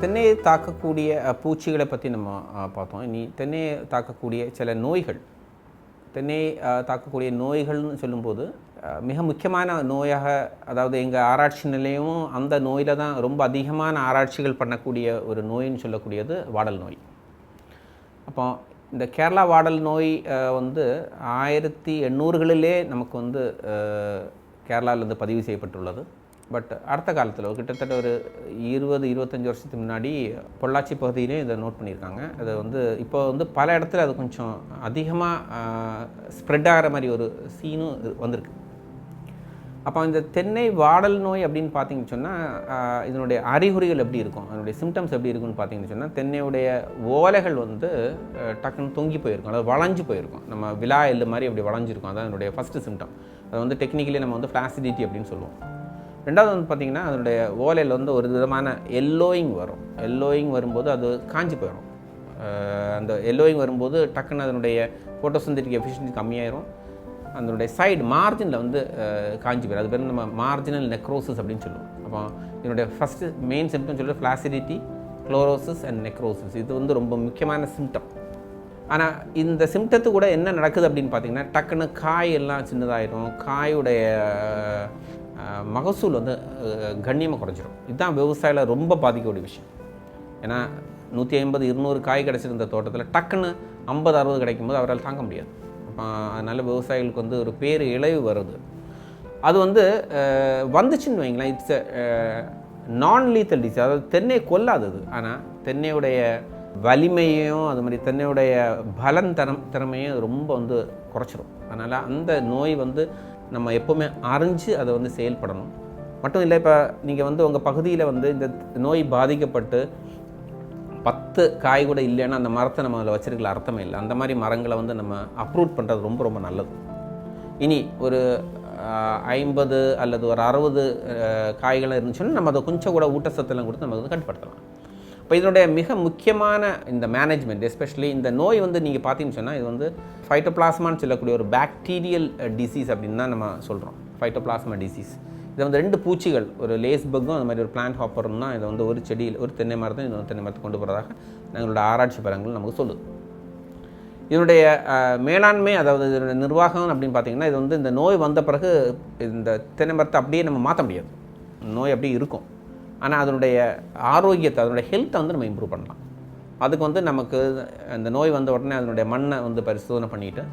தென்னையை தாக்கக்கூடிய பூச்சிகளை பற்றி நம்ம பார்த்தோம். இனி தென்னையை தாக்கக்கூடிய சில நோய்கள் தென்னையை தாக்கக்கூடிய நோய்கள்னு சொல்லும்போது மிக முக்கியமான நோயாக அதாவது எங்கள் ஆராய்ச்சி நிலையமும் அந்த நோயில் தான் ரொம்ப அதிகமான ஆராய்ச்சிகள் பண்ணக்கூடிய ஒரு நோயின்னு சொல்லக்கூடியது வாடல் நோய். அப்போ இந்த கேரளா வாடல் நோய் வந்து ஆயிரத்தி எண்ணூறுகளிலே நமக்கு வந்து கேரளாவிலேருந்து பதிவு செய்யப்பட்டுள்ளது. பட் அடுத்த காலத்தில் கிட்டத்தட்ட ஒரு இருபது இருபத்தஞ்சி வருஷத்துக்கு முன்னாடி பொள்ளாச்சி பகுதியிலே இதை நோட் பண்ணியிருக்காங்க. அது வந்து இப்போ வந்து பல இடத்துல அது கொஞ்சம் அதிகமாக ஸ்ப்ரெட் ஆகிற மாதிரி ஒரு சீனும் வந்திருக்கு. அப்போ இந்த தென்னை வாடல் நோய் அப்படின்னு பார்த்தீங்கன்னு சொன்னால் இதனுடைய அறிகுறிகள் எப்படி இருக்கும்? அதனுடைய சிம்டம்ஸ் எப்படி இருக்குன்னு பார்த்தீங்கன்னு சொன்னால் தென்னையுடைய ஓலைகள் வந்து டக்குன்னு தொங்கி போயிருக்கும். அதாவது வளைஞ்சு போயிருக்கும். நம்ம விழா எள்ளு மாதிரி அப்படி வளைஞ்சிருக்கும். அதான் அதனுடைய ஃபஸ்ட்டு சிம்டம் அது வந்து டெக்னிக்கலி நம்ம வந்து ஃப்ளாசிடிட்டி அப்படின்னு சொல்லுவோம். ரெண்டாவது வந்து பார்த்திங்கன்னா அதனுடைய ஓலையில் வந்து ஒரு விதமான எல்லோயிங் வரும். எல்லோயிங் வரும்போது அது காஞ்சி போயிடும். அந்த எல்லோயிங் வரும்போது டக்குன்னு அதனுடைய ஃபோட்டோசிந்தட்டிக் எஃபிஷியன்சி கம்மியாயிரும். அதனுடைய சைடு மார்ஜினில் வந்து காஞ்சி போயிடும். அது பேர் நம்ம மார்ஜினல் நெக்ரோசிஸ் அப்படின்னு சொல்லுவோம். அப்போ இதனுடைய ஃபஸ்ட்டு மெயின் சிம்டம் சொல்லிட்டு ஃப்ளாசிடிட்டி குளோரோசிஸ் அண்ட் நெக்ரோசிஸ் இது வந்து ரொம்ப முக்கியமான சிம்டம் ஆனால் இந்த சிம்டத்து கூட என்ன நடக்குது அப்படின்னு பார்த்தீங்கன்னா டக்குன்னு காய் எல்லாம் சின்னதாயிடும் காயுடைய மகசூல் வந்து கண்ணியமாக குறைஞ்சிரும். இதுதான் விவசாயியில் ரொம்ப பாதிக்கக்கூடிய விஷயம். ஏன்னா நூற்றி ஐம்பது இருநூறு காய் கிடச்சிருந்த தோட்டத்தில் டக்குன்னு ஐம்பது அறுபது கிடைக்கும்போது அவரால் தாங்க முடியாது. அப்போ அதனால் விவசாயிகளுக்கு வந்து ஒரு பேர் இழவு வருது. அது வந்து வந்துச்சுன்னு வைங்களேன் இட்ஸ் நான் லீத்தல் டிசீஸ் அதாவது தென்னை கொல்லாதது. ஆனால் தென்னையுடைய வலிமையும் அது மாதிரி தென்னையுடைய பலன் தரம் திறமையும் ரொம்ப வந்து குறைச்சிரும். அதனால் அந்த நோய் வந்து நம்ம எப்போவுமே அறிஞ்சு அதை வந்து செயல்படணும். மட்டும் இல்லை இப்போ நீங்கள் வந்து உங்கள் பகுதியில் வந்து இந்த நோய் பாதிக்கப்பட்டு பத்து காய் கூட இல்லைன்னா அந்த மரத்தை நம்ம அதில் வச்சிருக்கல அர்த்தமே இல்லை. அந்த மாதிரி மரங்களை வந்து நம்ம அப்ரூட் பண்ணுறது ரொம்ப ரொம்ப நல்லது. இனி ஒரு ஐம்பது அல்லது ஒரு அறுபது காய்களாக இருந்துச்சுன்னா நம்ம அதை கொஞ்சம் கூட ஊட்டச்சத்தெல்லாம் கொடுத்து நம்ம வந்து கட்டுப்படுத்தலாம். இப்போ இதனுடைய மிக முக்கியமான இந்த மேனேஜ்மெண்ட் எஸ்பெஷலி இந்த நோய் வந்து நீங்கள் பார்த்தீங்கன்னு சொன்னால் இது வந்து ஃபைட்டோபிளாஸ்மான்னு சொல்லக்கூடிய ஒரு பாக்டீரியல் டிசீஸ் அப்படின்னு தான் நம்ம சொல்கிறோம் ஃபைட்டோபிளாஸ்மா டிசீஸ் இதை வந்து ரெண்டு பூச்சிகள் ஒரு லேஸ் பக்கும் அந்த மாதிரி ஒரு பிளான்ட் ஹாப்பரும் தான் இதை வந்து ஒரு செடியில் ஒரு தென்னை மரத்தை இன்னொரு தென்னை மரத்தை கொண்டு போகிறதாக எங்களோட ஆராய்ச்சி பலங்கள் நமக்கு சொல்லுது. இதனுடைய மேலாண்மை அதாவது இதனுடைய நிர்வாகம் அப்படின்னு பார்த்தீங்கன்னா இது வந்து இந்த நோய் வந்த பிறகு இந்த தென்னை மரத்தை அப்படியே நம்ம மாற்ற முடியாது. நோய் அப்படியே இருக்கும். ஆனால் அதனுடைய ஆரோக்கியத்தை அதனுடைய ஹெல்த்தை வந்து நம்ம இம்ப்ரூவ் பண்ணலாம். அதுக்கு வந்து நமக்கு அந்த நோய் வந்த உடனே அதனுடைய மண்ணை வந்து பரிசோதனை பண்ணிவிட்டு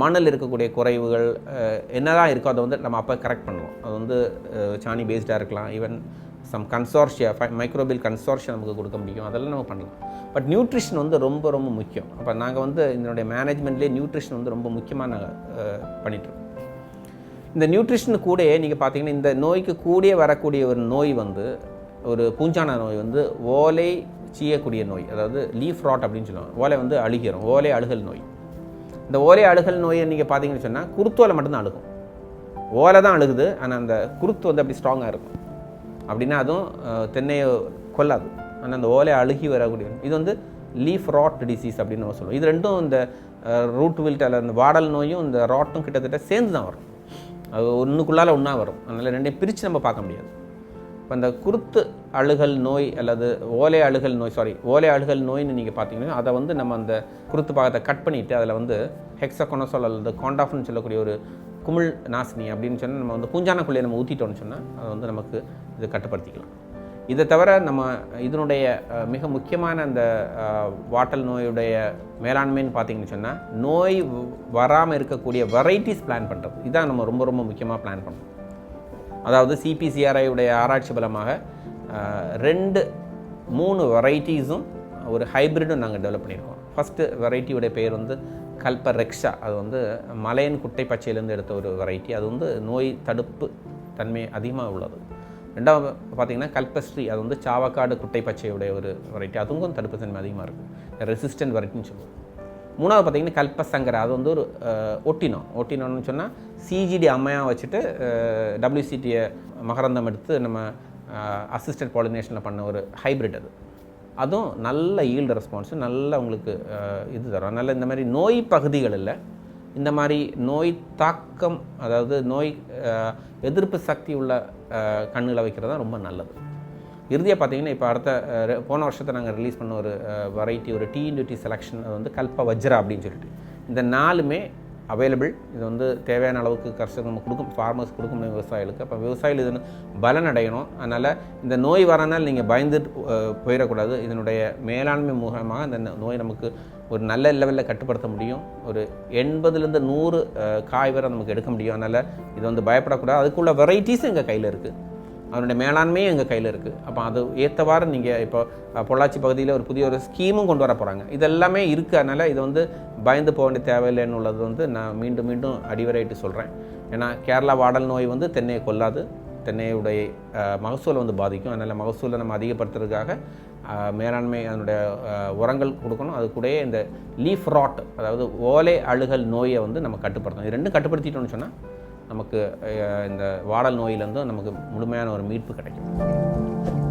மண்ணில் இருக்கக்கூடிய குறைவுகள் என்னதான் இருக்கோ அதை வந்து நம்ம அப்போ கரெக்ட் பண்ணுவோம். அது வந்து சாணி பேஸ்டாக இருக்கலாம். Even some consortia microbial consortium நமக்கு கொடுக்க முடியும். அதெல்லாம் நம்ம பண்ணலாம். பட் நியூட்ரிஷன் வந்து ரொம்ப ரொம்ப முக்கியம். அப்போ நாங்கள் வந்து இதனுடைய மேனேஜ்மெண்ட்லேயே நியூட்ரிஷன் வந்து ரொம்ப முக்கியமாக நாங்கள் பண்ணிகிட்ருக்கோம் இந்த நியூட்ரிஷன் கூடயே நீங்கள் பார்த்தீங்கன்னா இந்த நோய்க்கு கூடிய வரக்கூடிய ஒரு நோய் வந்து ஒரு பூஞ்சான நோய் வந்து ஓலை சீயக்கூடிய நோய் அதாவது லீஃப் ராட் அப்படின்னு சொல்லுவாங்க. ஓலை வந்து அழுகிறோம். ஓலை அழுகல் நோய். இந்த ஓலை அழுகல் நோயை நீங்கள் பார்த்தீங்கன்னு சொன்னால் குருத்தோலை மட்டும்தான் அழுகும். ஓலை தான் அழுகுது ஆனால் அந்த குருத்து வந்து அப்படி ஸ்ட்ராங்காக இருக்கும். அப்படின்னா அதுவும் தென்னையை கொல்லாது. ஆனால் அந்த ஓலை அழுகி வரக்கூடிய இது வந்து லீஃப் ராட் டிசீஸ் அப்படின்னு நம்ம சொல்லுவோம். இது ரெண்டும் இந்த ரூட் வில்ட் அல்ல இந்த வாடல் நோயும் இந்த ராட்டும் கிட்டத்தட்ட சேர்ந்து தான் வரும். அது ஒன்றுக்குள்ளால ஒன்றா வரும். அதனால் ரெண்டையும் பிரித்து நம்ம பார்க்க முடியாது. இப்போ அந்த குருத்து அழுகல் நோய் அல்லது ஓலை அழுகல் நோய் சாரி ஓலை அழுகல் நோய்னு நீங்கள் பார்த்தீங்கன்னா அதை வந்து நம்ம அந்த குருத்து பாகத்தை கட் பண்ணிவிட்டு அதில் வந்து ஹெக்ஸகொனசோல் அல்லது காண்டாஃப்னு சொல்லக்கூடிய ஒரு குமிழ் நாசினி அப்படின்னு சொன்னால் நம்ம வந்து பூஞ்சானக்குள்ளே நம்ம ஊற்றிட்டோம்னு சொன்னால் அதை வந்து நமக்கு இது கட்டுப்படுத்திக்கலாம். இதை தவிர நம்ம இதனுடைய மிக முக்கியமான அந்த வாட்டல் நோயுடைய மேலாண்மைன்னு பார்த்தீங்கன்னு சொன்னால் நோய் வராமல் இருக்கக்கூடிய வெரைட்டிஸ் பிளான் பண்ணுறது இதான் நம்ம ரொம்ப ரொம்ப முக்கியமாக பிளான் பண்ணுறோம் அதாவது சிபிசிஆர்ஐ உடைய ஆராய்ச்சி பலமாக ரெண்டு மூணு வெரைட்டிஸும் ஒரு ஹைப்ரிடும் நாங்கள் டெவலப் பண்ணியிருக்கோம். ஃபஸ்ட்டு வெரைட்டியோடைய பேர் வந்து கல்ப ரெக்ஷா அது வந்து மலையன் குட்டை பச்சையிலேருந்து எடுத்த ஒரு வெரைட்டி அது வந்து நோய் தடுப்பு தன்மை அதிகமாக உள்ளது. ரெண்டாவது பார்த்தீங்கன்னா கல்பஸ்ட்ரி அது வந்து சாவக்காடு குட்டை பச்சையுடைய ஒரு வெரைட்டி அதுவும் தடுப்பு தன்மை அதிகமாக இருக்கும். ரெசிஸ்டன்ட் வெரைட்டின்னு சொல்லுவோம். மூணாவது பார்த்தீங்கன்னா கல்பசங்கர அது வந்து ஒரு ஒட்டினோ ஒட்டினோன்னு சொன்னால் சிஜிடி அம்மையாக வச்சுட்டு டபிள்யூசிடியை மகரந்தம் எடுத்து நம்ம அசிஸ்டன்ட் பாலினேஷனில் பண்ண ஒரு ஹைப்ரிட் அது. அதுவும் நல்ல ஈல்டு ரெஸ்பான்ஸ் நல்ல உங்களுக்கு இது தரும். நல்ல இந்த மாதிரி நோய் பகுதிகளில் இந்த மாதிரி நோய் தாக்கம் அதாவது நோய் எதிர்ப்பு சக்தி உள்ள கண்ணில் வைக்கிறது தான் ரொம்ப நல்லது. இறுதியாக பார்த்தீங்கன்னா இப்போ அடுத்த போன வருஷத்தை நாங்கள் ரிலீஸ் பண்ண ஒரு வெரைட்டி ஒரு டீ இன்டு டீ செலெக்ஷன் அது வந்து கல்ப வஜ்ரா அப்படின்னு சொல்லிட்டு. இந்த நாலுமே அவைலபிள் இது வந்து தேவையான அளவுக்கு கர்ஷகம் நம்ம கொடுக்கும் ஃபார்மர்ஸ் கொடுக்க முடியும் விவசாயிகளுக்கு. அப்போ விவசாயிகள் இது பலன் அடையணும் அதனால் இந்த நோய் வரனால் நீங்கள் பயந்து போயிடக்கூடாது. இதனுடைய மேலாண்மை மூலமாக இந்த நோய் நமக்கு ஒரு நல்ல லெவலில் கட்டுப்படுத்த முடியும். ஒரு எண்பதுலேருந்து நூறு காய் வரை நமக்கு எடுக்க முடியும். அதனால் இது வந்து பயப்படக்கூடாது. அதுக்குள்ள வெரைட்டிஸும் எங்கள் கையில் இருக்குது அதனுடைய மேலாண்மையும் எங்கள் கையில் இருக்குது அப்போ அது ஏற்றவாறு நீங்கள் இப்போ பொள்ளாச்சி பகுதியில் ஒரு புதிய ஒரு ஸ்கீமும் கொண்டு வர போகிறாங்க இதெல்லாமே இருக்குது அதனால் இது வந்து பயந்து போக வேண்டிய தேவையில்லைன்னு உள்ளது வந்து நான் மீண்டும் மீண்டும் அடிவரைட்டு சொல்கிறேன் ஏன்னா கேரளா வாடல் நோய் வந்து தென்னையை கொல்லாது. தென்னையுடைய மகசூலை வந்து பாதிக்கும். அதனால் மகசூலை நம்ம அதிகப்படுத்துறதுக்காக மேலாண்மை அதனுடைய உரங்கள் கொடுக்கணும். அது கூட இந்த லீஃப் ராட் அதாவது ஓலை அழுகல் நோயை வந்து நம்ம கட்டுப்படுத்தணும். இது ரெண்டும் கட்டுப்படுத்திட்டோம்னு சொன்னால் நமக்கு இந்த வாடல் நோயிலேருந்து நமக்கு முழுமையான ஒரு மீட்பு கிடைக்கும்.